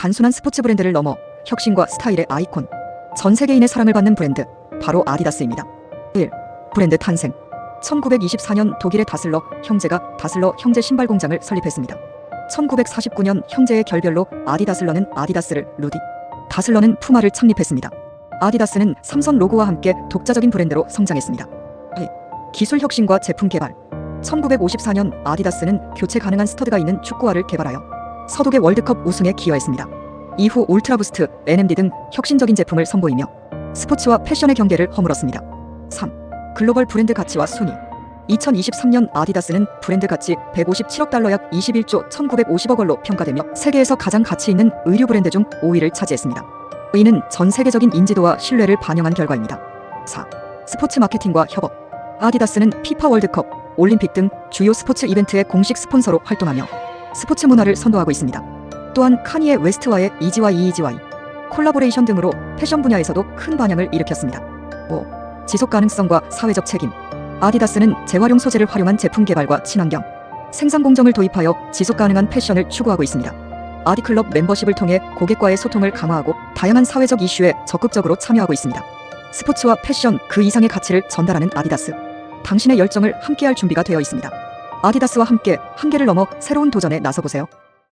단순한 스포츠 브랜드를 넘어 혁신과 스타일의 아이콘. 전 세계인의 사랑을 받는 브랜드. 바로 아디다스입니다. 1. 브랜드 탄생. 1924년 독일의 다슬러 형제가 다슬러 형제 신발 공장을 설립했습니다. 1949년 형제의 결별로 아디다슬러는 아디다스를 루디 다슬러는 푸마를 창립했습니다. 아디다스는 삼선 로고와 함께 독자적인 브랜드로 성장했습니다. 2. 기술 혁신과 제품 개발. 1954년 아디다스는 교체 가능한 스터드가 있는 축구화를 개발하여 서독의 월드컵 우승에 기여했습니다. 이후 울트라부스트, NMD 등 혁신적인 제품을 선보이며 스포츠와 패션의 경계를 허물었습니다. 3. 글로벌 브랜드 가치와 순위. 2023년 아디다스는 브랜드 가치 157억 달러 약 21조 1950억 원로 평가되며 세계에서 가장 가치 있는 의류 브랜드 중 5위를 차지했습니다. 이는 전 세계적인 인지도와 신뢰를 반영한 결과입니다. 4. 스포츠 마케팅과 협업. 아디다스는 피파 월드컵, 올림픽 등 주요 스포츠 이벤트의 공식 스폰서로 활동하며 스포츠 문화를 선도하고 있습니다. 또한 카니에 웨스트와의 이지와 이이지와이 콜라보레이션 등으로 패션 분야에서도 큰 반향을 일으켰습니다. 5. 지속 가능성과 사회적 책임. 아디다스는 재활용 소재를 활용한 제품 개발과 친환경 생산 공정을 도입하여 지속 가능한 패션을 추구하고 있습니다. 아디클럽 멤버십을 통해 고객과의 소통을 강화하고 다양한 사회적 이슈에 적극적으로 참여하고 있습니다. 스포츠와 패션 그 이상의 가치를 전달하는 아디다스. 당신의 열정을 함께할 준비가 되어 있습니다. 아디다스와 함께 한계를 넘어 새로운 도전에 나서보세요.